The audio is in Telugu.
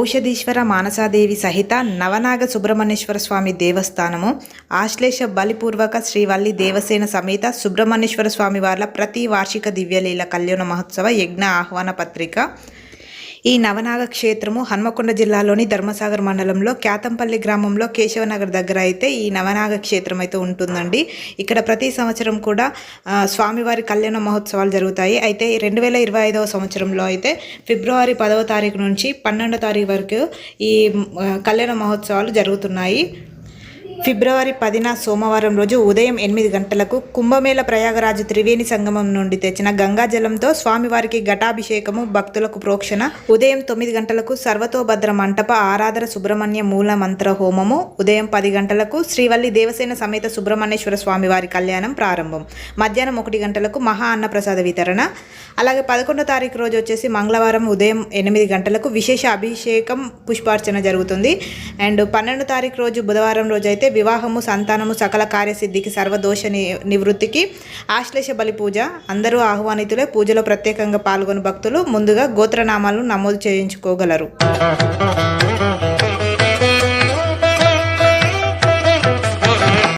ఓషధీశ్వర మానసాదేవి సహిత నవనాగ సుబ్రహ్మణ్యేశ్వర స్వామి దేవస్థానము ఆశ్లేష బలిపూర్వక శ్రీవల్లి దేవసేన సమేత సుబ్రహ్మణ్యేశ్వర స్వామి వార్ల ప్రతి వార్షిక దివ్యలీల కళ్యాణ మహోత్సవ యజ్ఞ ఆహ్వాన పత్రిక ఈ నవనాగ క్షేత్రము హన్మకొండ జిల్లాలోని ధర్మసాగర్ మండలంలో క్యాతంపల్లి గ్రామంలో కేశవనగర్ దగ్గర అయితే ఈ నవనాగ క్షేత్రం అయితే ఉంటుందండి. ఇక్కడ ప్రతి సంవత్సరం కూడా స్వామివారి కళ్యాణ మహోత్సవాలు జరుగుతాయి. అయితే రెండు వేల ఇరవై ఐదవ సంవత్సరంలో అయితే ఫిబ్రవరి పదవ తారీఖు నుంచి పన్నెండో తారీఖు వరకు ఈ కళ్యాణ మహోత్సవాలు జరుగుతున్నాయి. ఫిబ్రవరి పదిన సోమవారం రోజు ఉదయం ఎనిమిది గంటలకు కుంభమేళ ప్రయాగరాజు త్రివేణి సంగమం నుండి తెచ్చిన గంగా జలంతో స్వామివారికి ఘటాభిషేకము భక్తులకు ప్రోక్షణ. ఉదయం తొమ్మిది గంటలకు సర్వతోభద్ర మంటప ఆరాధన సుబ్రహ్మణ్య మూల మంత్ర హోమము. ఉదయం పది గంటలకు శ్రీవల్లి దేవసేన సమేత సుబ్రహ్మణ్యేశ్వర స్వామివారి కళ్యాణం ప్రారంభం. మధ్యాహ్నం ఒకటి గంటలకు మహా అన్నప్రసాద వితరణ. అలాగే పదకొండో తారీఖు రోజు వచ్చేసి మంగళవారం ఉదయం ఎనిమిది గంటలకు విశేష అభిషేకం పుష్పార్చన జరుగుతుంది. అండ్ పన్నెండు తారీఖు రోజు బుధవారం రోజు అయితే వివాహము సంతానము సకల కార్యసిద్ధికి సర్వదోష నివృత్తికి ఆశ్లేష బలి పూజ. అందరూ ఆహ్వానితులే. పూజలో ప్రత్యేకంగా పాల్గొని భక్తులు ముందుగా గోత్రనామాలను నమోదు చేయించుకోగలరు.